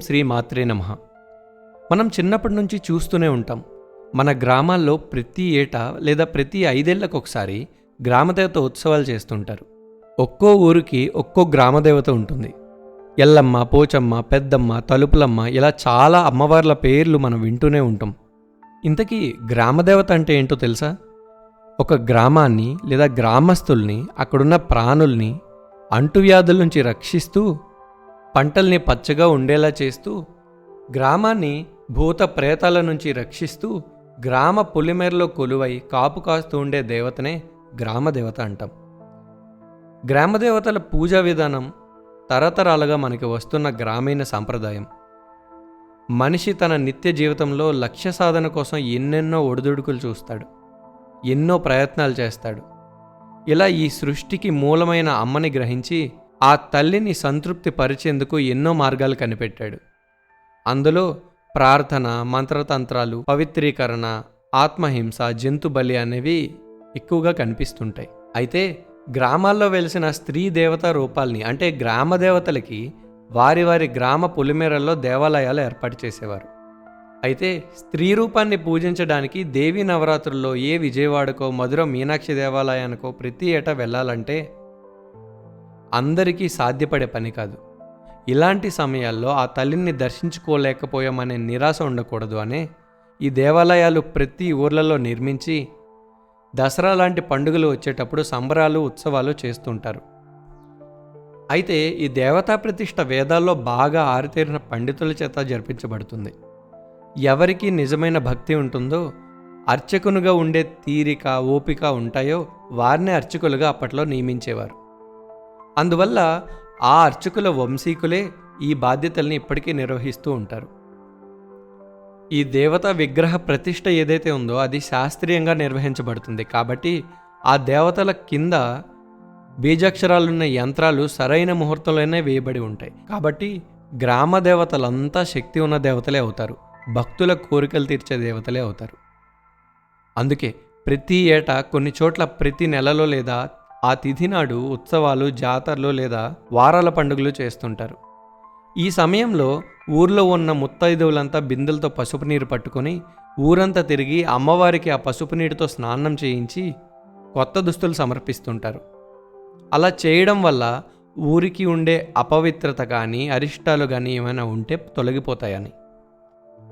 శ్రీ మాత్రే నమ. మనం చిన్నప్పటి నుంచి చూస్తూనే ఉంటాం. మన గ్రామాల్లో ప్రతి ఏటా లేదా ప్రతి ఐదేళ్ళకొకసారి గ్రామదేవత ఉత్సవాలు చేస్తుంటారు. ఒక్కో ఊరికి ఒక్కో గ్రామదేవత ఉంటుంది. ఎల్లమ్మ పోచమ్మ పెద్దమ్మ తలుపులమ్మ ఇలా చాలా అమ్మవార్ల పేర్లు మనం వింటూనే ఉంటాం. ఇంతకీ గ్రామదేవత అంటే ఏంటో తెలుసా? ఒక గ్రామాన్ని లేదా గ్రామస్తుల్ని అక్కడున్న ప్రాణుల్ని అంటువ్యాధుల నుంచి రక్షిస్తూ పంటల్ని పచ్చగా ఉండేలా చేస్తూ గ్రామాన్ని భూత ప్రేతాల నుంచి రక్షిస్తూ గ్రామ పులిమేరలో కొలువై కాపు కాస్తూ ఉండే దేవతనే గ్రామదేవత అంటాం. గ్రామదేవతల పూజా విధానం తరతరాలుగా మనకి వస్తున్న గ్రామీణ సాంప్రదాయం. మనిషి తన నిత్య జీవితంలో లక్ష్య సాధన కోసం ఎన్నెన్నో ఒడిదుడుకులు చూస్తాడు. ఎన్నో ప్రయత్నాలు చేస్తాడు. ఇలా ఈ సృష్టికి మూలమైన అమ్మని గ్రహించి ఆ తల్లిని సంతృప్తి పరిచేందుకు ఎన్నో మార్గాలు కనిపెట్టాడు. అందులో ప్రార్థన మంత్రతంత్రాలు పవిత్రీకరణ ఆత్మహింస జంతు బలి అనేవి ఎక్కువగా కనిపిస్తుంటాయి. అయితే గ్రామాల్లో వెలిసిన స్త్రీ దేవతా రూపాల్ని అంటే గ్రామ దేవతలకి వారి వారి గ్రామ పొలిమేరల్లో దేవాలయాలు ఏర్పాటు చేసేవారు. అయితే స్త్రీ రూపాన్ని పూజించడానికి దేవీ నవరాత్రుల్లో ఏ విజయవాడకో మధుర మీనాక్షి దేవాలయానికో ప్రతి ఏటా వెళ్ళాలంటే అందరికీ సాధ్యపడే పని కాదు. ఇలాంటి సమయాల్లో ఆ తల్లిని దర్శించుకోలేకపోయామనే నిరాశ ఉండకూడదు అనే ఈ దేవాలయాలు ప్రతి ఊర్లలో నిర్మించి దసరా లాంటి పండుగలు వచ్చేటప్పుడు సంబరాలు ఉత్సవాలు చేస్తుంటారు. అయితే ఈ దేవతా ప్రతిష్ట వేదాల్లో బాగా ఆరితేరిన పండితుల చేత జరిపించబడుతుంది. ఎవరికి నిజమైన భక్తి ఉంటుందో అర్చకునుగా ఉండే తీరిక ఓపిక ఉంటాయో వారినే అర్చకులుగా అప్పట్లో నియమించేవారు. అందువల్ల ఆ అర్చకుల వంశీకులే ఈ బాధ్యతల్ని ఇప్పటికీ నిర్వహిస్తూ ఉంటారు. ఈ దేవతా విగ్రహ ప్రతిష్ట ఏదైతే ఉందో అది శాస్త్రీయంగా నిర్వహించబడుతుంది కాబట్టి ఆ దేవతల కింద బీజాక్షరాలున్న యంత్రాలు సరైన ముహూర్తంలోనే వేయబడి ఉంటాయి. కాబట్టి గ్రామ దేవతలంతా శక్తి ఉన్న దేవతలే అవుతారు. భక్తుల కోరికలు తీర్చే దేవతలే అవుతారు. అందుకే ప్రతి ఏటా కొన్ని చోట్ల ప్రతి నెలలో లేదా ఆ తిథి నాడు ఉత్సవాలు జాతరలు లేదా వారాల పండుగలు చేస్తుంటారు. ఈ సమయంలో ఊర్లో ఉన్న ముత్తైదువులంతా బిందెలతో పసుపు నీరు పట్టుకొని ఊరంతా తిరిగి అమ్మవారికి ఆ పసుపు నీటితో స్నానం చేయించి కొత్త దుస్తులు సమర్పిస్తుంటారు. అలా చేయడం వల్ల ఊరికి ఉండే అపవిత్రత కానీ అరిష్టాలు కానీ ఏమైనా ఉంటే తొలగిపోతాయని.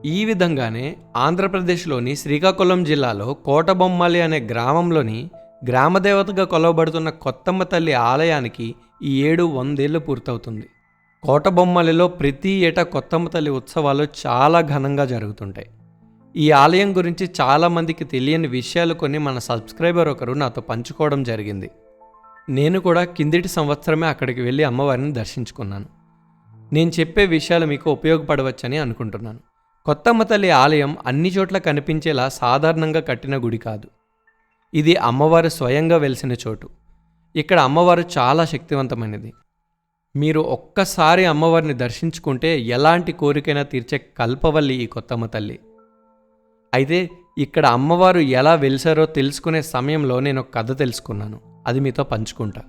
ఈ విధంగానే ఆంధ్రప్రదేశ్లోని శ్రీకాకుళం జిల్లాలో కోటబొమ్మాలి అనే గ్రామంలోని గ్రామదేవతగా కొలవబడుతున్న కొత్తమ్మ తల్లి ఆలయానికి ఈ ఏడు వందేళ్ళు పూర్తవుతుంది. కోటబొమ్మలిలో ప్రతి ఏటా కొత్తమ్మ తల్లి ఉత్సవాలు చాలా ఘనంగా జరుగుతుంటాయి. ఈ ఆలయం గురించి చాలామందికి తెలియని విషయాలు కొన్ని మన సబ్స్క్రైబర్ ఒకరు నాతో పంచుకోవడం జరిగింది. నేను కూడా కిందిటి సంవత్సరమే అక్కడికి వెళ్ళి అమ్మవారిని దర్శించుకున్నాను. నేను చెప్పే విషయాలు మీకు ఉపయోగపడవచ్చని అనుకుంటున్నాను. కొత్తమ్మ తల్లి ఆలయం అన్ని చోట్ల కనిపించేలా సాధారణంగా కట్టిన గుడి కాదు. ఇది అమ్మవారు స్వయంగా వెలిసిన చోటు. ఇక్కడ అమ్మవారు చాలా శక్తివంతమైనది. మీరు ఒక్కసారి అమ్మవారిని దర్శించుకుంటే ఎలాంటి కోరికైనా తీర్చే కల్పవల్లి ఈ కొత్తమ్మ తల్లి. అయితే ఇక్కడ అమ్మవారు ఎలా వెలిసారో తెలుసుకునే సమయంలో నేను ఒక కథ తెలుసుకున్నాను. అది మీతో పంచుకుంటా.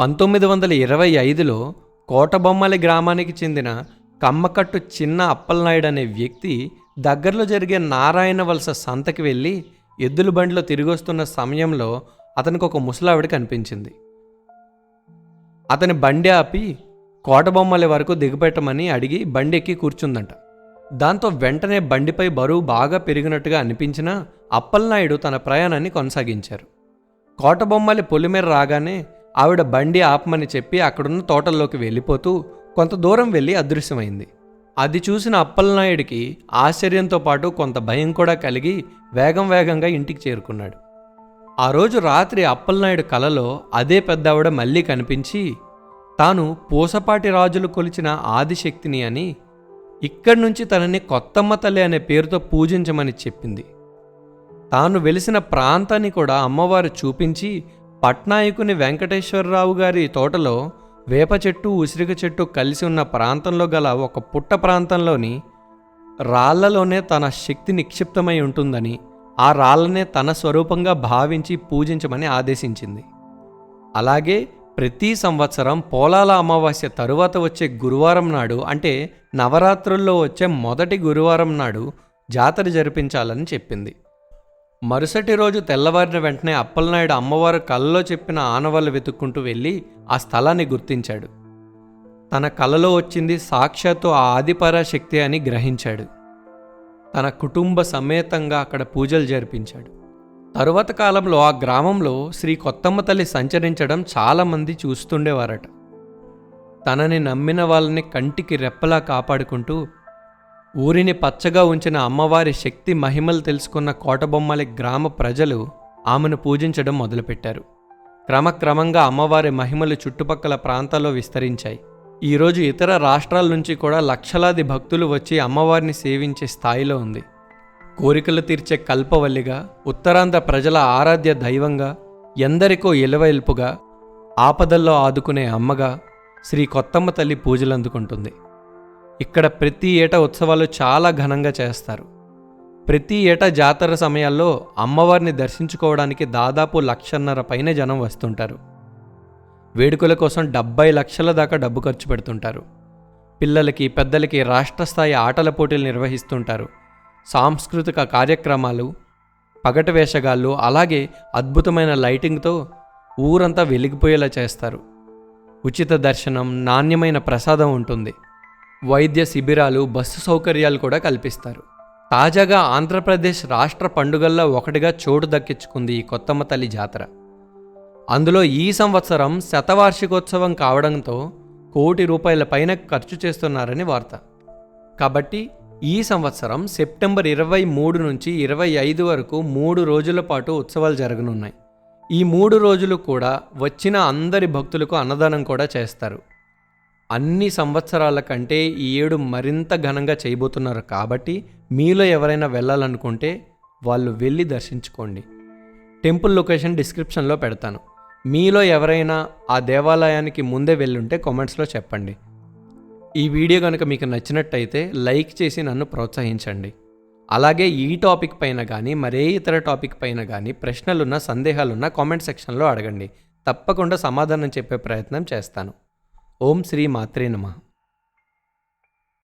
పంతొమ్మిది వందల ఇరవై ఐదులో కోటబొమ్మలి గ్రామానికి చెందిన కమ్మకట్టు చిన్న అప్పలనాయుడు అనే వ్యక్తి దగ్గరలో జరిగే నారాయణ వలస సంతకి వెళ్ళి ఎద్దుల బండిలో తిరిగొస్తున్న సమయంలో అతనికి ఒక ముసలావిడ కనిపించింది. అతని బండి ఆపి కోటబొమ్మల వరకు దిగపెట్టమని అడిగి బండి ఎక్కి కూర్చుందంట. దాంతో వెంటనే బండిపై బరువు బాగా పెరిగినట్టుగా అనిపించిన అప్పలనాయుడు తన ప్రయాణాన్ని కొనసాగించారు. కోటబొమ్మలి పొలిమేర రాగానే ఆవిడ బండి ఆపమని చెప్పి అక్కడున్న తోటల్లోకి వెళ్ళిపోతూ కొంత దూరం వెళ్ళి అదృశ్యమైంది. అది చూసిన అప్పలనాయుడికి ఆశ్చర్యంతో పాటు కొంత భయం కూడా కలిగి వేగం వేగంగా ఇంటికి చేరుకున్నాడు. ఆ రోజు రాత్రి అప్పలనాయుడు కలలో అదే పెద్దావిడ మళ్ళీ కనిపించి తాను పూసపాటి రాజులు కొలిచిన ఆదిశక్తిని అని ఇక్కడి నుంచి తనని కొత్తమ్మ తల్లి అనే పేరుతో పూజించమని చెప్పింది. తాను వెలిసిన ప్రాంతాన్ని కూడా అమ్మవారు చూపించి పట్నాయకుని వెంకటేశ్వరరావు గారి తోటలో వేప చెట్టు ఉసిరిక చెట్టు కలిసి ఉన్న ప్రాంతంలో గల ఒక పుట్ట ప్రాంతంలోని రాళ్ళలోనే తన శక్తి నిక్షిప్తమై ఉంటుందని ఆ రాళ్ళనే తన స్వరూపంగా భావించి పూజించమని ఆదేశించింది. అలాగే ప్రతి సంవత్సరం పోలాల అమావాస్య తరువాత వచ్చే గురువారం నాడు అంటే నవరాత్రుల్లో వచ్చే మొదటి గురువారం నాడు జాతర జరిపించాలని చెప్పింది. మరుసటి రోజు తెల్లవారిన వెంటనే అప్పలనాయుడు అమ్మవారు కలలో చెప్పిన ఆనవాళ్ళు వెతుక్కుంటూ వెళ్ళి ఆ స్థలాన్ని గుర్తించాడు. తన కలలో వచ్చింది సాక్షాత్తు ఆ ఆదిపరాశక్తి అని గ్రహించాడు. తన కుటుంబ సమేతంగా అక్కడ పూజలు జరిపించాడు. తరువాత కాలంలో ఆ గ్రామంలో శ్రీ కొత్తమ్మ తల్లి సంచరించడం చాలామంది చూస్తుండేవారట. తనని నమ్మిన వాళ్ళని కంటికి రెప్పలా కాపాడుకుంటూ ఊరిని పచ్చగా ఉంచిన అమ్మవారి శక్తి మహిమలు తెలుసుకున్న కోటబొమ్మలి గ్రామ ప్రజలు ఆమెను పూజించడం మొదలుపెట్టారు. క్రమక్రమంగా అమ్మవారి మహిమలు చుట్టుపక్కల ప్రాంతాల్లో విస్తరించాయి. ఈరోజు ఇతర రాష్ట్రాల నుంచి కూడా లక్షలాది భక్తులు వచ్చి అమ్మవారిని సేవించే స్థాయిలో ఉంది. కోరికలు తీర్చే కల్పవల్లిగా ఉత్తరాంధ్ర ప్రజల ఆరాధ్య దైవంగా ఎందరికో ఇలవెల్పుగా ఆపదల్లో ఆదుకునే అమ్మగా శ్రీ కొత్తమ్మ తల్లి పూజలు అందుకుంటుంది ఇక్కడ ప్రతి ఏటా ఉత్సవాలు చాలా ఘనంగా చేస్తారు. ప్రతి ఏటా జాతర సమయాల్లో అమ్మవారిని దర్శించుకోవడానికి దాదాపు లక్షన్నర పైన జనం వస్తుంటారు. వేడుకల కోసం డెబ్బై లక్షల దాకా డబ్బు ఖర్చు పెడుతుంటారు. పిల్లలకి పెద్దలకి రాష్ట్ర స్థాయి ఆటల పోటీలు నిర్వహిస్తుంటారు. సాంస్కృతిక కార్యక్రమాలు పగటి వేషగాళ్ళు అలాగే అద్భుతమైన లైటింగ్తో ఊరంతా వెలిగిపోయేలా చేస్తారు. ఉచిత దర్శనం నాణ్యమైన ప్రసాదం ఉంటుంది. వైద్య శిబిరాలు బస్సు సౌకర్యాలు కూడా కల్పిస్తారు. తాజాగా ఆంధ్రప్రదేశ్ రాష్ట్ర పండుగల్లో ఒకటిగా చోటు దక్కించుకుంది ఈ కొత్తమ్మ తల్లి జాతర. అందులో ఈ సంవత్సరం శతవార్షికోత్సవం కావడంతో కోటి రూపాయల పైన ఖర్చు చేస్తున్నారని వార్త. కాబట్టి ఈ సంవత్సరం సెప్టెంబర్ ఇరవై మూడు నుంచి ఇరవై ఐదు వరకు మూడు రోజుల పాటు ఉత్సవాలు జరగనున్నాయి. ఈ మూడు రోజులు కూడా వచ్చిన అందరి భక్తులకు అన్నదానం కూడా చేస్తారు. అన్ని సంవత్సరాల కంటే ఈ ఏడు మరింత ఘనంగా చేయబోతున్నారు కాబట్టి మీలో ఎవరైనా వెళ్ళాలనుకుంటే వాళ్ళు వెళ్ళి దర్శించుకోండి. టెంపుల్ లొకేషన్ డిస్క్రిప్షన్లో పెడతాను. మీలో ఎవరైనా ఆ దేవాలయానికి ముందే వెళ్ళుంటే కామెంట్స్లో చెప్పండి. ఈ వీడియో కనుక మీకు నచ్చినట్టయితే లైక్ చేసి నన్ను ప్రోత్సహించండి. అలాగే ఈ టాపిక్ పైన కానీ మరే ఇతర టాపిక్ పైన కానీ ప్రశ్నలున్న సందేహాలున్న కామెంట్ సెక్షన్లో అడగండి. తప్పకుండా సమాధానం చెప్పే ప్రయత్నం చేస్తాను. ఓం శ్రీ మాత్రే నమ.